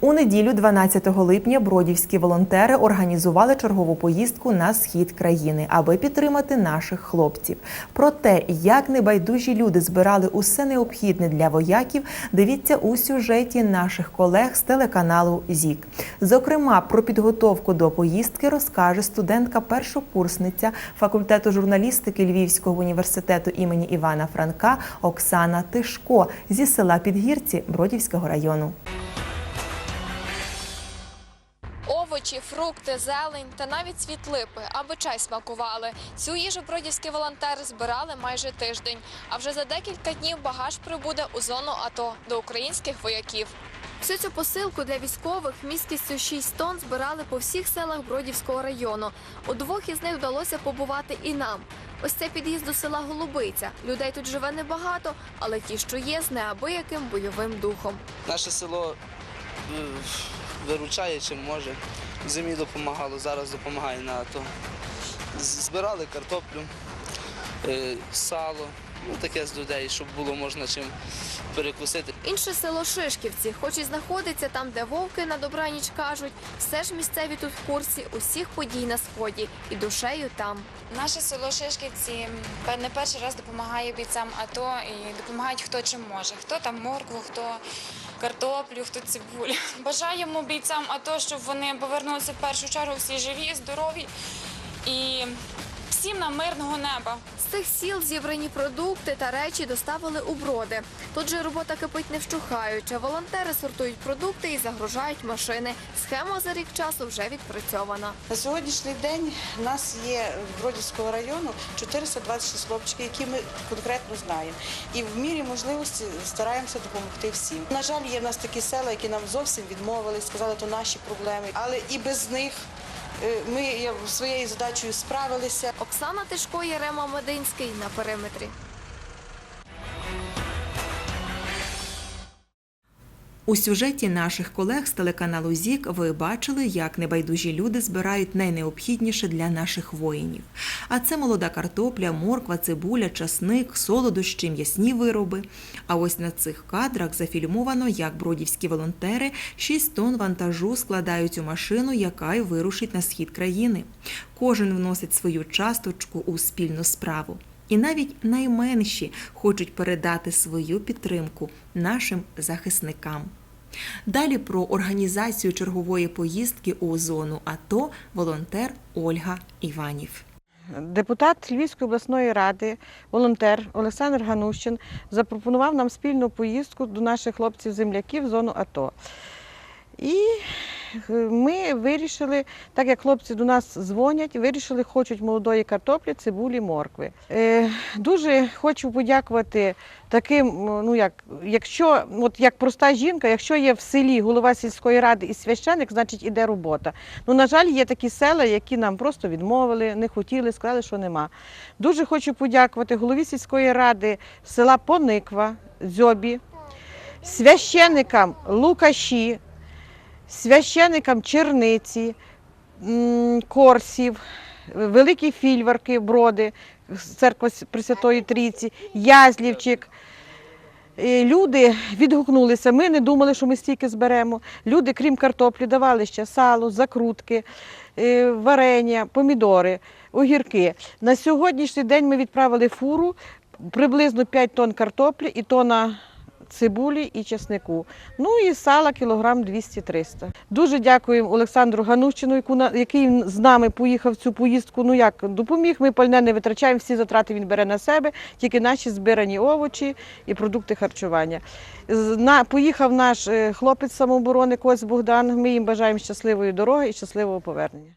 У неділю, 12 липня, бродівські волонтери організували чергову поїздку на схід країни, аби підтримати наших хлопців. Про те, як небайдужі люди збирали усе необхідне для вояків, дивіться у сюжеті наших колег з телеканалу ЗІК. Зокрема, про підготовку до поїздки розкаже студентка-першокурсниця факультету журналістики Львівського університету імені Івана Франка Оксана Тишко зі села Підгірці Бродівського району. Овочі, фрукти, зелень та навіть цвіт липи, аби чай смакували. Цю їжу бродівські волонтери збирали майже тиждень. А вже за декілька днів багаж прибуде у зону АТО до українських вояків. Всю цю посилку для військових місткістю 6 тонн збирали по всіх селах Бродівського району. У двох із них вдалося побувати і нам. Ось це під'їзд до села Голубиця. Людей тут живе небагато, але ті, що є, з неабияким бойовим духом. Наше село е, виручає чим може. Зимі допомагало, зараз допомагає на АТО. Збирали картоплю, е, сало, ну таке з людей, щоб було можна чим перекусити. Інше село Шишківці, хоч і знаходиться там, де вовки на добраніч кажуть, все ж місцеві тут в курсі усіх подій на сході і душею там. Наше село Шишківці не перший раз допомагає бійцям АТО і допомагають хто чим може. Хто там моркву, хто картоплю, хто цибулю. Бажаємо бійцям АТО, щоб вони повернулися в першу чергу всі живі, здорові і всім нам мирного неба. З цих сіл зібрані продукти та речі доставили у броди. Тут же робота кипить не вщухаючи. Волонтери сортують продукти і загружають машини. Схема за рік часу вже відпрацьована. На сьогоднішній день в нас є в Бродівського району 426 хлопчиків, які ми конкретно знаємо. І в мірі можливості стараємося допомогти всім. На жаль, є в нас такі села, які нам зовсім відмовили, сказали, то наші проблеми. Але і без них ми своєю задачею справилися. Оксана Тишко, Ярема Мединський на периметрі. У сюжеті наших колег з телеканалу ЗІК ви бачили, як небайдужі люди збирають найнеобхідніше для наших воїнів. А це молода картопля, морква, цибуля, часник, солодощі, м'ясні вироби. А ось на цих кадрах зафільмовано, як бродівські волонтери 6 тонн вантажу складають у машину, яка й вирушить на схід країни. Кожен вносить свою часточку у спільну справу. І навіть найменші хочуть передати свою підтримку нашим захисникам. Далі про організацію чергової поїздки у зону АТО волонтер Ольга Іванів. Депутат Львівської обласної ради, волонтер Олександр Ганущин запропонував нам спільну поїздку до наших хлопців-земляків в зону АТО. І е, ми вирішили, так як хлопці до нас дзвонять, вирішили, хочуть молодої картоплі, цибулі, моркви. Е, дуже хочу подякувати таким, ну як, якщо, от як проста жінка, якщо є в селі голова сільської ради і священик, значить іде робота. Ну, на жаль, є такі села, які нам просто відмовили, не хотіли, сказали, що нема. Дуже хочу подякувати голові сільської ради села Пониква, Дзьобі, священикам Лукаші, священикам Черниці, Корсів, Великі Фільварки, Броди, церква Пресвятої Трійці, Язлівчик. Е, Люди відгукнулися. Ми не думали, що ми стільки зберемо. Люди, крім картоплі, давали ще сало, закрутки, е, варення, помідори, огірки. На сьогоднішній день ми відправили фуру приблизно 5 тонн картоплі і тонна цибулі і чеснику. Ну і сала кілограм 200-300. Дуже дякуємо Олександру Ганущину, який з нами поїхав цю поїздку. Ну як допоміг, ми пальне не витрачаємо, всі затрати він бере на себе, тільки наші збирані овочі і продукти харчування. На, поїхав наш е, хлопець самооборони Коць Богдан. Ми їм бажаємо щасливої дороги і щасливого повернення.